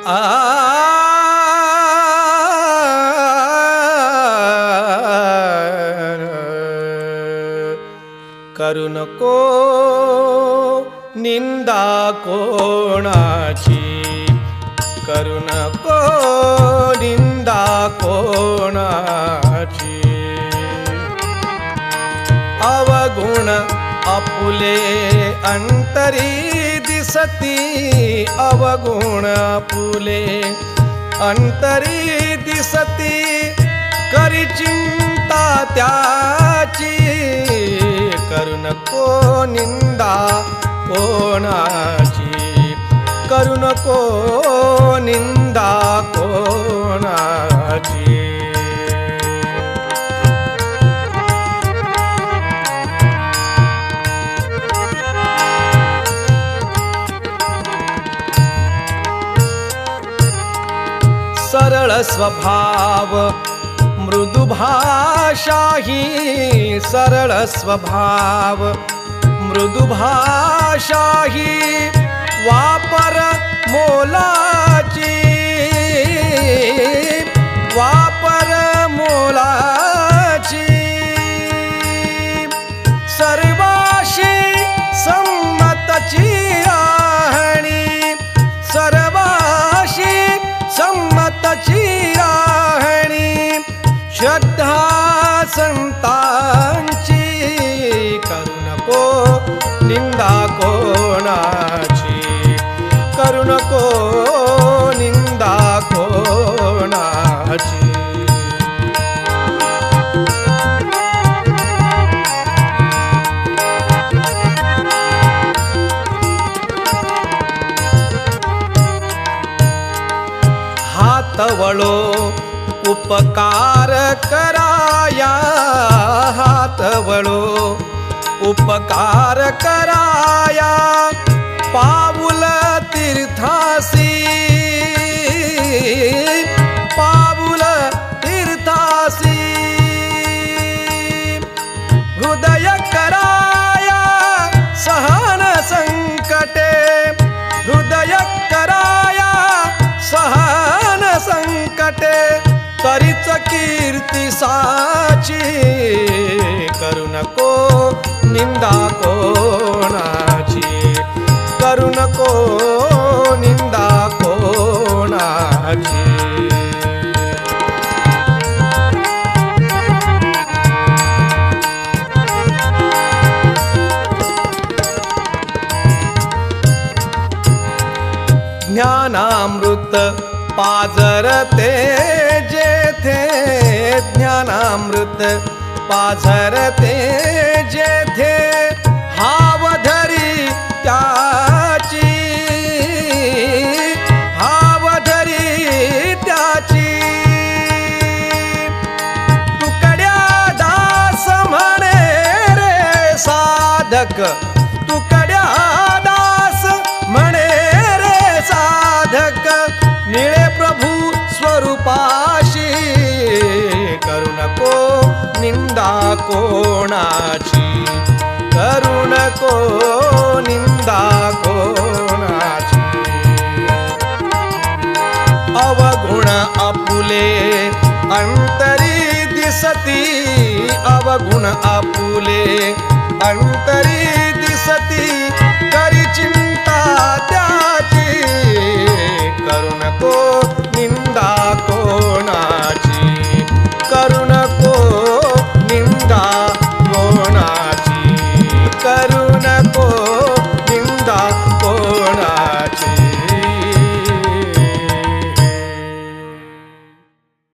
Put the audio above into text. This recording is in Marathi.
करू नको निंदा कोणाची? करू नको निंदा कोणाची? अवगुण आपुले अंतरी दिसती अवगुण फुले. अंतरी दिसती करी चिंता त्याची. करू नको निंदा कोणाची? करू नको निंदा कोणाची? सरळ स्वभाव मृदुभाषाही सरळ स्वभाव मृदुभाषाही श्रद्धा संतांची करू नको निंदा कोणाची? करू नको निंदा कोणाची? हात वळो उपकार कराया हात वळो उपकार कराया. पाऊल तीर्थासी कीर्ती साची. करू नको निंदा कोणाची. करू नको निंदा कोणाची. ज्ञानामृत पाझरते जेथे ज्ञानामृत पाझरते जेथे हावधरी त्याची. हावधरी त्याची. तुकड्या दास म्हणे रे साधक. तुकड्या दास म्हणे रे साधक. निळे निंदा कोणाची? करू नको निंदा कोणाची? अवगुण आपुले अंतरी दिसती अवगुण आपुले अंतरी